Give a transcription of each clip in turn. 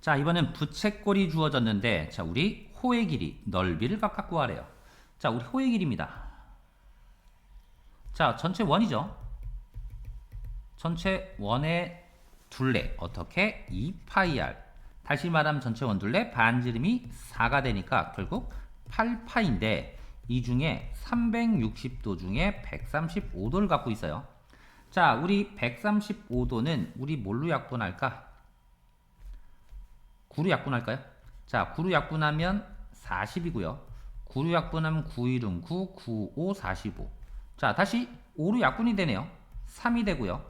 자, 이번엔 부채꼴이 주어졌는데, 자, 우리 호의 길이, 넓이를 각각 구하래요. 자, 우리 호의 길이입니다. 자, 전체 원이죠. 전체 원의 둘레, 어떻게? 2파이r. 다시 말하면 전체 원 둘레 반지름이 4가 되니까 결국 8파인데, 이 중에 360도 중에 135도를 갖고 있어요. 자, 우리 135도는 우리 뭘로 약분할까? 9로 약분할까요? 자, 9로 약분하면 40이고요. 9로 약분하면 9, 1은 9, 9, 5, 45. 자, 다시 5로 약분이 되네요. 3이 되고요.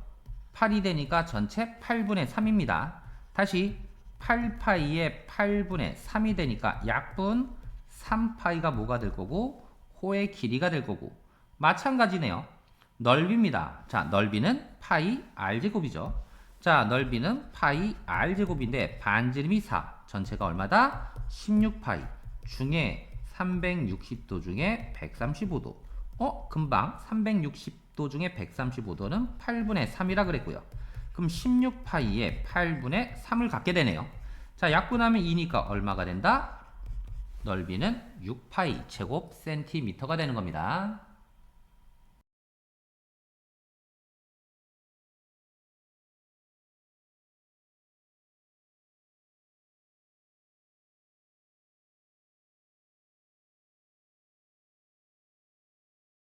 8이 되니까 전체 8분의 3입니다. 다시 8파이에 8분의 3이 되니까 약분 3파이가 뭐가 될 거고 호의 길이가 될 거고 마찬가지네요. 넓이입니다. 자, 넓이는 파이 r제곱이죠. 자, 넓이는 파이 r제곱인데 반지름이 4. 전체가 얼마다? 16파이. 중에 360도 중에 135도. 어? 금방 360도 중에 135도는 8분의 3이라 그랬고요. 그럼 16파이에 8분의 3을 갖게 되네요. 자, 약분하면 2니까 얼마가 된다? 넓이는 6파이 제곱 센티미터가 되는 겁니다.